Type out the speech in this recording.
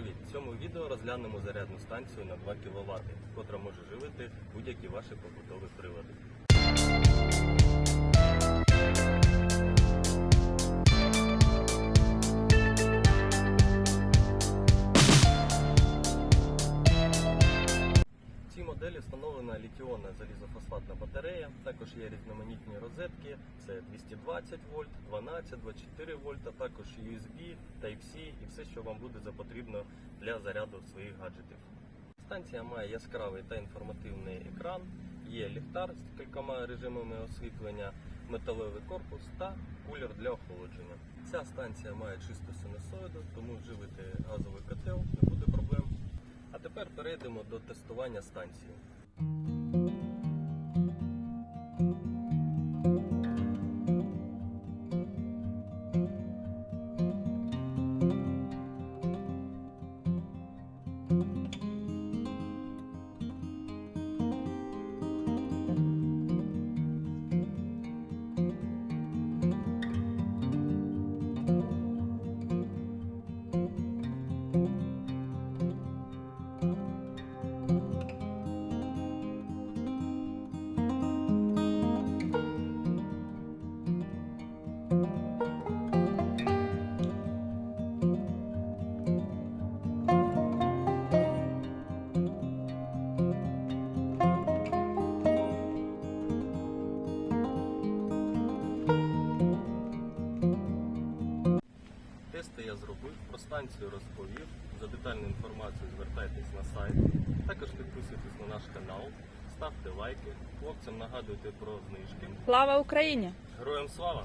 В цьому відео розглянемо зарядну станцію на 2 кВт, котра може живити будь-які ваші побутові прилади. Моделі встановлена літіонна залізофосфатна батарея. Також є різноманітні розетки. Це 220 вольт, 12, 24 вольта, також USB, Type-C і все, що вам буде запотрібно для заряду своїх гаджетів. Станція має яскравий та інформативний екран, є ліхтар з кількома режимами освітлення, металевий корпус та кулер для охолодження. Ця станція має чисту синусоїду, тому живити газовий перейдемо до тестування станції. Тести про станцію розповів. За детальну інформацію звертайтесь на сайт. Також підписуйтесь на наш канал, ставте лайки. Хлопцям нагадуйте про знижки. Слава Україні! Героям слава!